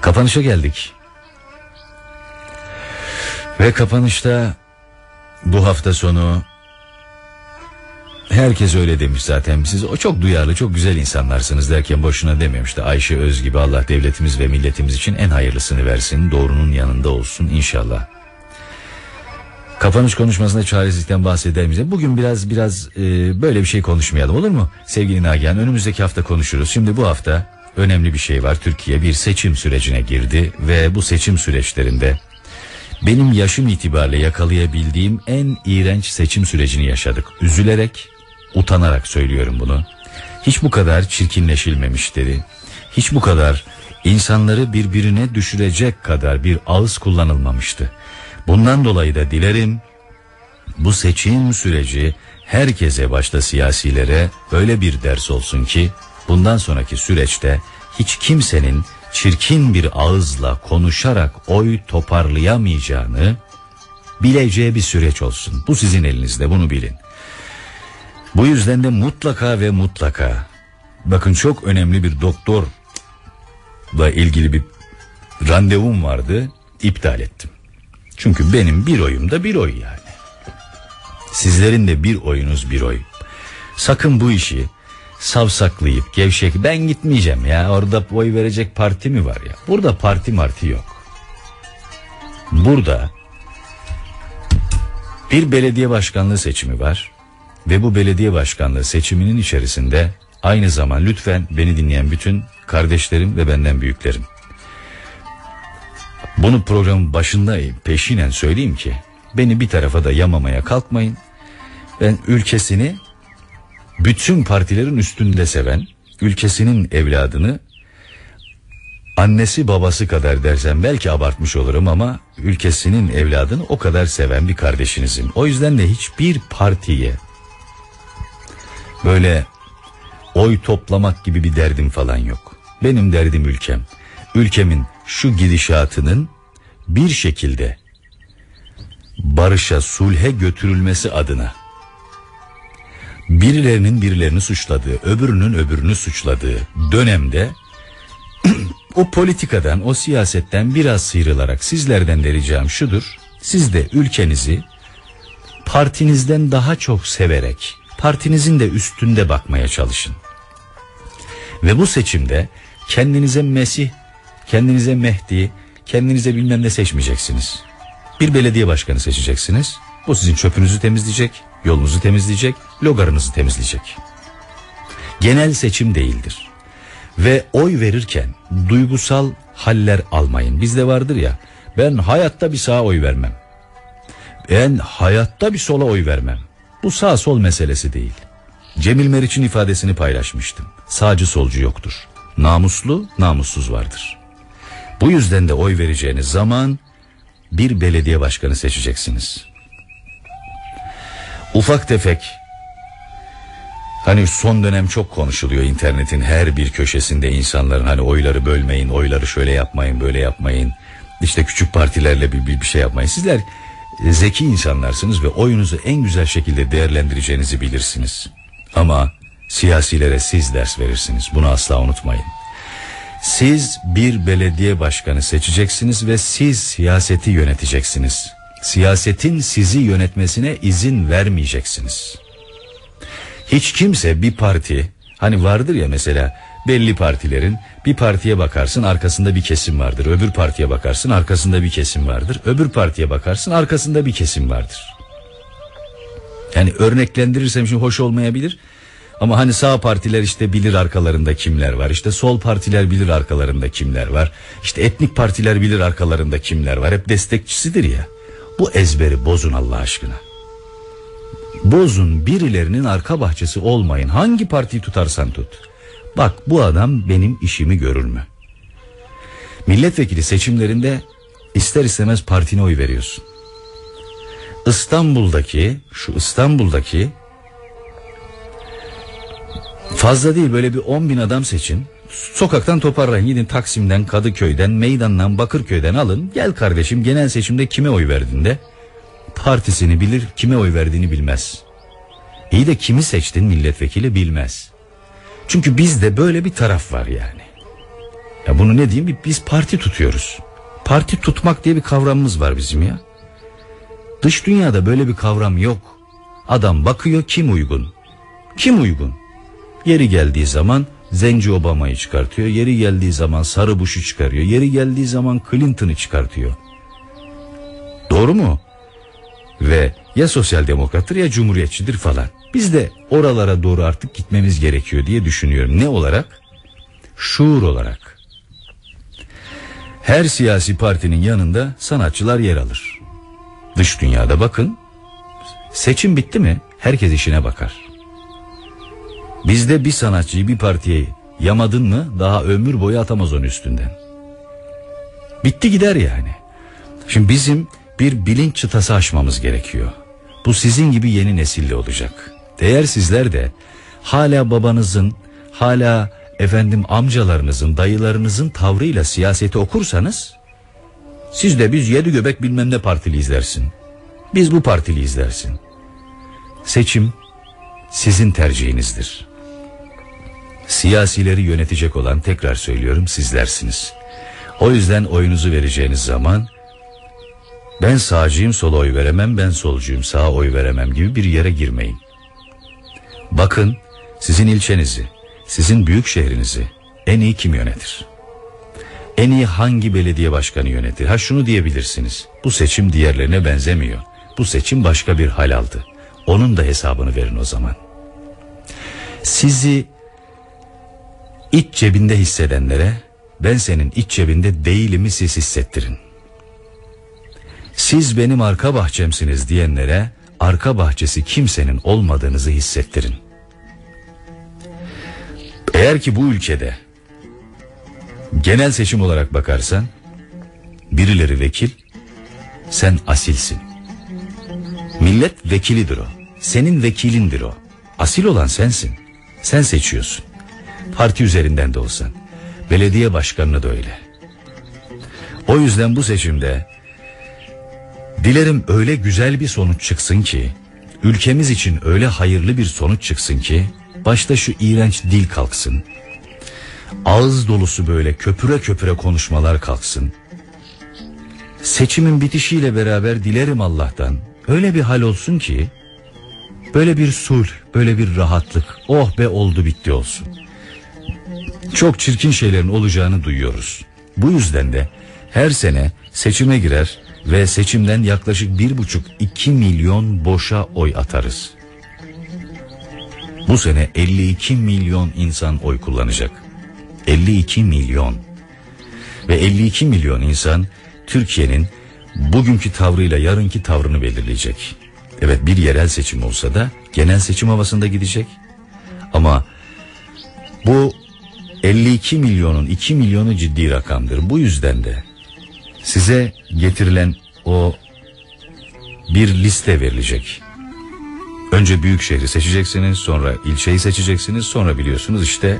Kapanışa geldik. Ve kapanışta bu hafta sonu herkes öyle demiş zaten. Siz o çok duyarlı, çok güzel insanlarsınız derken boşuna dememişti. Ayşe Öz gibi Allah devletimiz ve milletimiz için en hayırlısını versin. Doğrunun yanında olsun inşallah. Kapanış konuşmasında çaresizlikten bahseder miyiz? Bugün biraz biraz e, böyle bir şey konuşmayalım olur mu? Sevgili Nagihan önümüzdeki hafta konuşuruz. Şimdi bu hafta önemli bir şey var. Türkiye bir seçim sürecine girdi ve bu seçim süreçlerinde benim yaşım itibariyle yakalayabildiğim en iğrenç seçim sürecini yaşadık. Üzülerek, utanarak söylüyorum bunu. Hiç bu kadar çirkinleşilmemişti. Hiç bu kadar insanları birbirine düşürecek kadar bir ağız kullanılmamıştı. Bundan dolayı da dilerim bu seçim süreci herkese başta siyasilere öyle bir ders olsun ki bundan sonraki süreçte hiç kimsenin çirkin bir ağızla konuşarak oy toparlayamayacağını bileceği bir süreç olsun. Bu sizin elinizde bunu bilin. Bu yüzden de mutlaka ve mutlaka bakın çok önemli bir doktorla ilgili bir randevum vardı iptal ettim. Çünkü benim bir oyum da bir oy yani. Sizlerin de bir oyunuz bir oy. Sakın bu işi savsaklayıp gevşek ben gitmeyeceğim ya orada oy verecek parti mi var ya. Burada parti marti yok. Burada bir belediye başkanlığı seçimi var ve bu belediye başkanlığı seçiminin içerisinde aynı zaman lütfen beni dinleyen bütün kardeşlerim ve benden büyüklerim. Bunu programın başında peşinen söyleyeyim ki beni bir tarafa da yamamaya kalkmayın. Ben ülkesini bütün partilerin üstünde seven, ülkesinin evladını annesi babası kadar dersem belki abartmış olurum ama ülkesinin evladını o kadar seven bir kardeşinizim. O yüzden de hiçbir partiye böyle oy toplamak gibi bir derdim falan yok. Benim derdim ülkem. Ülkemin şu gidişatının bir şekilde barışa, sulhe götürülmesi adına birilerinin birilerini suçladığı, öbürünün öbürünü suçladığı dönemde o politikadan, o siyasetten biraz sıyrılarak sizlerden de ricam şudur. Siz de ülkenizi partinizden daha çok severek, partinizin de üstünde bakmaya çalışın. Ve bu seçimde kendinize Mesih, kendinize Mehdi, kendinize bilmem ne seçmeyeceksiniz. Bir belediye başkanı seçeceksiniz. Bu sizin çöpünüzü temizleyecek, yolunuzu temizleyecek, logarınızı temizleyecek. Genel seçim değildir. Ve oy verirken duygusal haller almayın. Bizde vardır ya ben hayatta bir sağa oy vermem. Ben hayatta bir sola oy vermem. Bu sağ sol meselesi değil. Cemil Meriç'in ifadesini paylaşmıştım. Sağcı solcu yoktur. Namuslu namussuz vardır. Bu yüzden de oy vereceğiniz zaman bir belediye başkanı seçeceksiniz. Ufak tefek Hani son dönem çok konuşuluyor internetin her bir köşesinde insanların hani oyları bölmeyin, oyları şöyle yapmayın, böyle yapmayın. İşte küçük partilerle bir, bir, bir şey yapmayın. Sizler zeki insanlarsınız ve oyunuzu en güzel şekilde değerlendireceğinizi bilirsiniz. Ama siyasilere siz ders verirsiniz. Bunu asla unutmayın. Siz bir belediye başkanı seçeceksiniz ve siz siyaseti yöneteceksiniz. Siyasetin sizi yönetmesine izin vermeyeceksiniz. Hiç kimse bir parti hani vardır ya mesela belli partilerin bir partiye bakarsın arkasında bir kesim vardır. Öbür partiye bakarsın arkasında bir kesim vardır. Öbür partiye bakarsın arkasında bir kesim vardır. Yani örneklendirirsem şimdi hoş olmayabilir. Ama hani sağ partiler işte bilir arkalarında kimler var. İşte sol partiler bilir arkalarında kimler var. İşte etnik partiler bilir arkalarında kimler var. Hep destekçisidir ya. Bu ezberi bozun Allah aşkına. Bozun birilerinin arka bahçesi olmayın. Hangi partiyi tutarsan tut. Bak bu adam benim işimi görür mü? Milletvekili seçimlerinde ister istemez partine oy veriyorsun. İstanbul'daki şu İstanbul'daki fazla değil böyle bir 10 bin adam seçin. Sokaktan toparlayın gidin Taksim'den Kadıköy'den meydandan Bakırköy'den alın. Gel kardeşim genel seçimde kime oy verdin de partisini bilir, kime oy verdiğini bilmez. İyi de kimi seçtin milletvekili bilmez. Çünkü bizde böyle bir taraf var yani. Ya bunu ne diyeyim biz parti tutuyoruz. Parti tutmak diye bir kavramımız var bizim ya. Dış dünyada böyle bir kavram yok. Adam bakıyor kim uygun. Kim uygun? Yeri geldiği zaman Zenci Obama'yı çıkartıyor. Yeri geldiği zaman Sarı Bush'u çıkarıyor. Yeri geldiği zaman Clinton'ı çıkartıyor. Doğru mu? Ve ya sosyal demokrattır ya cumhuriyetçidir falan. Biz de oralara doğru artık gitmemiz gerekiyor diye düşünüyorum. Ne olarak? Şuur olarak. Her siyasi partinin yanında sanatçılar yer alır. Dış dünyada bakın. Seçim bitti mi? Herkes işine bakar. Bizde bir sanatçıyı bir partiye yamadın mı daha ömür boyu atamaz onun üstünden. Bitti gider yani. Şimdi bizim bir bilinç çıtası aşmamız gerekiyor. Bu sizin gibi yeni nesilli olacak. Eğer sizler de hala babanızın, hala efendim amcalarınızın, dayılarınızın tavrıyla siyaseti okursanız siz de biz yedi göbek bilmem ne partili izlersin. Biz bu partili izlersin. Seçim sizin tercihinizdir. Siyasileri yönetecek olan tekrar söylüyorum sizlersiniz. O yüzden oyunuzu vereceğiniz zaman ben sağcıyım sola oy veremem ben solcuyum sağa oy veremem gibi bir yere girmeyin. Bakın sizin ilçenizi, sizin büyük şehrinizi en iyi kim yönetir? En iyi hangi belediye başkanı yönetir? Ha şunu diyebilirsiniz. Bu seçim diğerlerine benzemiyor. Bu seçim başka bir hal aldı. Onun da hesabını verin o zaman. Sizi iç cebinde hissedenlere ben senin iç cebinde değilimi siz hissettirin. Siz benim arka bahçemsiniz diyenlere arka bahçesi kimsenin olmadığınızı hissettirin. Eğer ki bu ülkede genel seçim olarak bakarsan birileri vekil, sen asilsin. Millet vekilidir o. Senin vekilindir o. Asil olan sensin. Sen seçiyorsun. Parti üzerinden de olsan. Belediye başkanını da öyle. O yüzden bu seçimde dilerim öyle güzel bir sonuç çıksın ki ülkemiz için öyle hayırlı bir sonuç çıksın ki başta şu iğrenç dil kalksın. Ağız dolusu böyle köpüre köpüre konuşmalar kalksın. Seçimin bitişiyle beraber dilerim Allah'tan öyle bir hal olsun ki böyle bir sulh, böyle bir rahatlık, oh be oldu bitti olsun. Çok çirkin şeylerin olacağını duyuyoruz. Bu yüzden de her sene seçime girer ve seçimden yaklaşık bir buçuk iki milyon boşa oy atarız. Bu sene 52 milyon insan oy kullanacak. 52 milyon. Ve 52 milyon insan Türkiye'nin bugünkü tavrıyla yarınki tavrını belirleyecek. Evet bir yerel seçim olsa da genel seçim havasında gidecek. Ama bu 52 milyonun 2 milyonu ciddi rakamdır. Bu yüzden de size getirilen o bir liste verilecek. Önce büyük şehri seçeceksiniz, sonra ilçeyi seçeceksiniz, sonra biliyorsunuz işte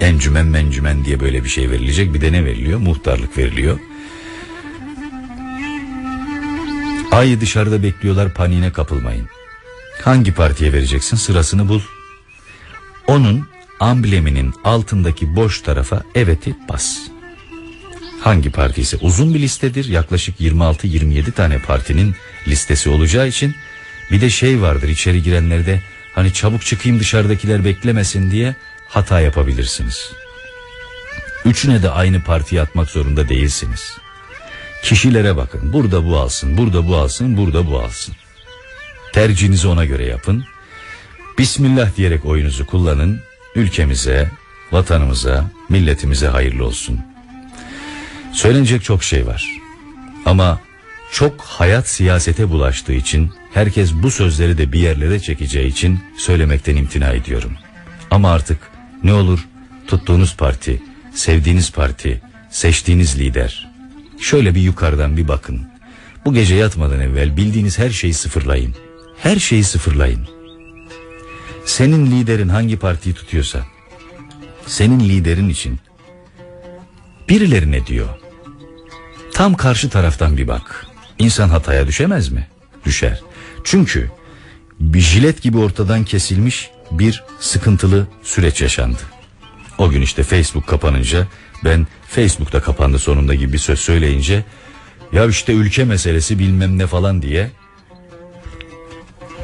encümen mencümen diye böyle bir şey verilecek. Bir de ne veriliyor? Muhtarlık veriliyor. Ayı dışarıda bekliyorlar paniğine kapılmayın. Hangi partiye vereceksin sırasını bul. Onun ambleminin altındaki boş tarafa evet'i bas. Hangi parti ise uzun bir listedir yaklaşık 26-27 tane partinin listesi olacağı için bir de şey vardır içeri girenlerde hani çabuk çıkayım dışarıdakiler beklemesin diye hata yapabilirsiniz. Üçüne de aynı partiye atmak zorunda değilsiniz. Kişilere bakın burada bu alsın burada bu alsın burada bu alsın. Tercihinizi ona göre yapın. Bismillah diyerek oyunuzu kullanın. Ülkemize, vatanımıza, milletimize hayırlı olsun. Söylenecek çok şey var. Ama çok hayat siyasete bulaştığı için herkes bu sözleri de bir yerlere çekeceği için söylemekten imtina ediyorum. Ama artık ne olur tuttuğunuz parti, sevdiğiniz parti, seçtiğiniz lider. Şöyle bir yukarıdan bir bakın. Bu gece yatmadan evvel bildiğiniz her şeyi sıfırlayın. Her şeyi sıfırlayın. Senin liderin hangi partiyi tutuyorsa, senin liderin için birileri ne diyor? Tam karşı taraftan bir bak. İnsan hataya düşemez mi? Düşer. Çünkü bir jilet gibi ortadan kesilmiş bir sıkıntılı süreç yaşandı. O gün işte Facebook kapanınca ben Facebook'ta kapandı sonunda gibi bir söz söyleyince ya işte ülke meselesi bilmem ne falan diye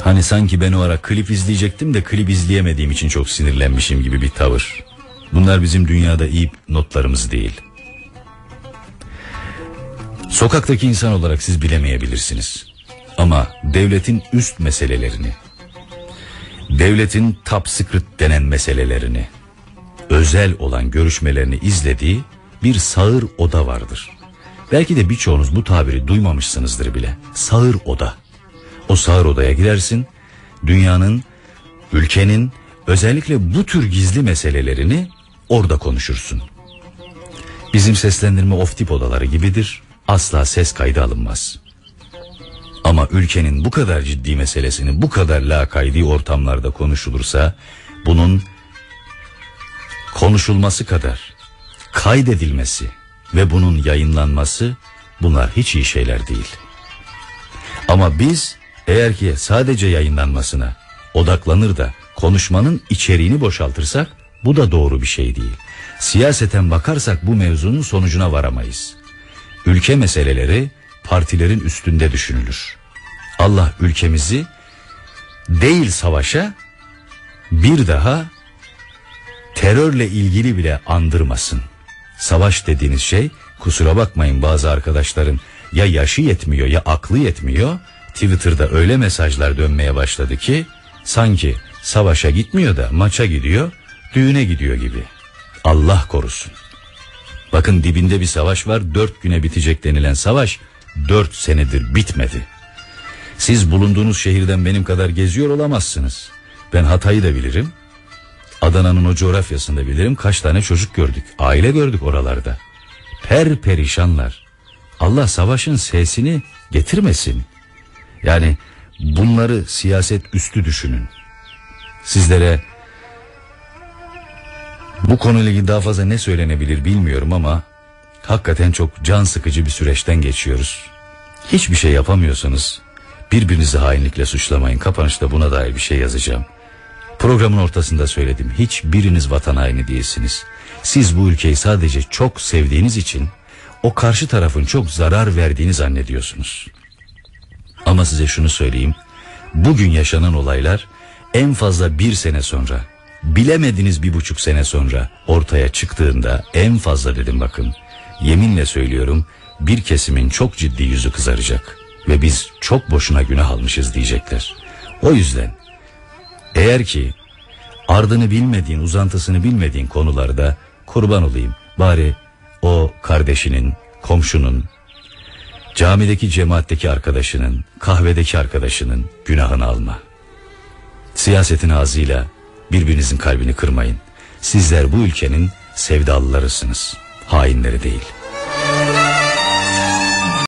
hani sanki ben o ara klip izleyecektim de klip izleyemediğim için çok sinirlenmişim gibi bir tavır. Bunlar bizim dünyada iyi notlarımız değil. Sokaktaki insan olarak siz bilemeyebilirsiniz. Ama devletin üst meselelerini, devletin top secret denen meselelerini, özel olan görüşmelerini izlediği bir sağır oda vardır. Belki de birçoğunuz bu tabiri duymamışsınızdır bile. Sağır oda. O sağır odaya gidersin, dünyanın, ülkenin özellikle bu tür gizli meselelerini orada konuşursun. Bizim seslendirme off tip odaları gibidir. Asla ses kaydı alınmaz. Ama ülkenin bu kadar ciddi meselesini bu kadar lakaydi ortamlarda konuşulursa bunun konuşulması kadar kaydedilmesi ve bunun yayınlanması bunlar hiç iyi şeyler değil. Ama biz eğer ki sadece yayınlanmasına odaklanır da konuşmanın içeriğini boşaltırsak bu da doğru bir şey değil. Siyaseten bakarsak bu mevzunun sonucuna varamayız. Ülke meseleleri partilerin üstünde düşünülür. Allah ülkemizi değil savaşa bir daha terörle ilgili bile andırmasın. Savaş dediğiniz şey kusura bakmayın bazı arkadaşların ya yaşı yetmiyor ya aklı yetmiyor. Twitter'da öyle mesajlar dönmeye başladı ki sanki savaşa gitmiyor da maça gidiyor, düğüne gidiyor gibi. Allah korusun. Bakın dibinde bir savaş var. Dört güne bitecek denilen savaş dört senedir bitmedi. Siz bulunduğunuz şehirden benim kadar geziyor olamazsınız. Ben Hatay'ı da bilirim. Adana'nın o coğrafyasında bilirim. Kaç tane çocuk gördük. Aile gördük oralarda. Per perişanlar. Allah savaşın sesini getirmesin. Yani bunları siyaset üstü düşünün. Sizlere bu konuyla ilgili daha fazla ne söylenebilir bilmiyorum ama hakikaten çok can sıkıcı bir süreçten geçiyoruz. Hiçbir şey yapamıyorsanız birbirinizi hainlikle suçlamayın. Kapanışta buna dair bir şey yazacağım. Programın ortasında söyledim. Hiçbiriniz vatan haini değilsiniz. Siz bu ülkeyi sadece çok sevdiğiniz için o karşı tarafın çok zarar verdiğini zannediyorsunuz. Ama size şunu söyleyeyim. Bugün yaşanan olaylar en fazla bir sene sonra bilemediniz bir buçuk sene sonra ortaya çıktığında en fazla dedim bakın yeminle söylüyorum bir kesimin çok ciddi yüzü kızaracak ve biz çok boşuna günah almışız diyecekler. O yüzden eğer ki ardını bilmediğin uzantısını bilmediğin konularda kurban olayım bari o kardeşinin komşunun camideki cemaatteki arkadaşının kahvedeki arkadaşının günahını alma. Siyasetin ağzıyla birbirinizin kalbini kırmayın. Sizler bu ülkenin sevdalılarısınız. Hainleri değil.''